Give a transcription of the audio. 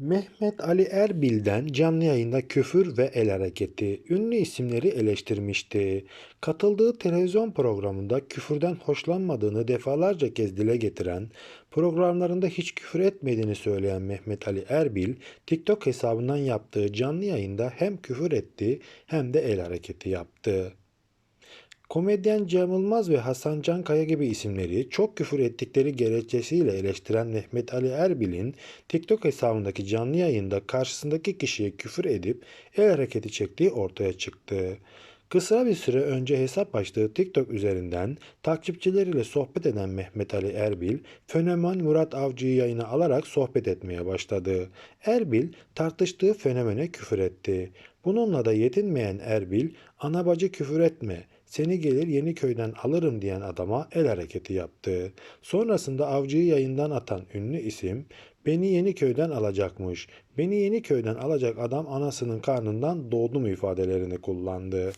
Mehmet Ali Erbil'den canlı yayında küfür ve el hareketi ünlü isimleri eleştirmişti. Katıldığı televizyon programında küfürden hoşlanmadığını defalarca kez dile getiren, programlarında hiç küfür etmediğini söyleyen Mehmet Ali Erbil, TikTok hesabından yaptığı canlı yayında hem küfür etti hem de el hareketi yaptı. Komedyen Cem Yılmaz ve Hasan Cankaya gibi isimleri çok küfür ettikleri gerekçesiyle eleştiren Mehmet Ali Erbil'in TikTok hesabındaki canlı yayında karşısındaki kişiye küfür edip el hareketi çektiği ortaya çıktı. Kısa bir süre önce hesap açtığı TikTok üzerinden takipçileriyle sohbet eden Mehmet Ali Erbil, fenomen Murat Avcı'yı yayına alarak sohbet etmeye başladı. Erbil tartıştığı fenomene küfür etti. Bununla da yetinmeyen Erbil, ana bacı küfür etme, seni gelir Yeniköy'den alırım diyen adama el hareketi yaptı. Sonrasında avcıyı yayından atan ünlü isim, beni Yeniköy'den alacakmış, beni Yeniköy'den alacak adam anasının karnından doğdu mu ifadelerini kullandı.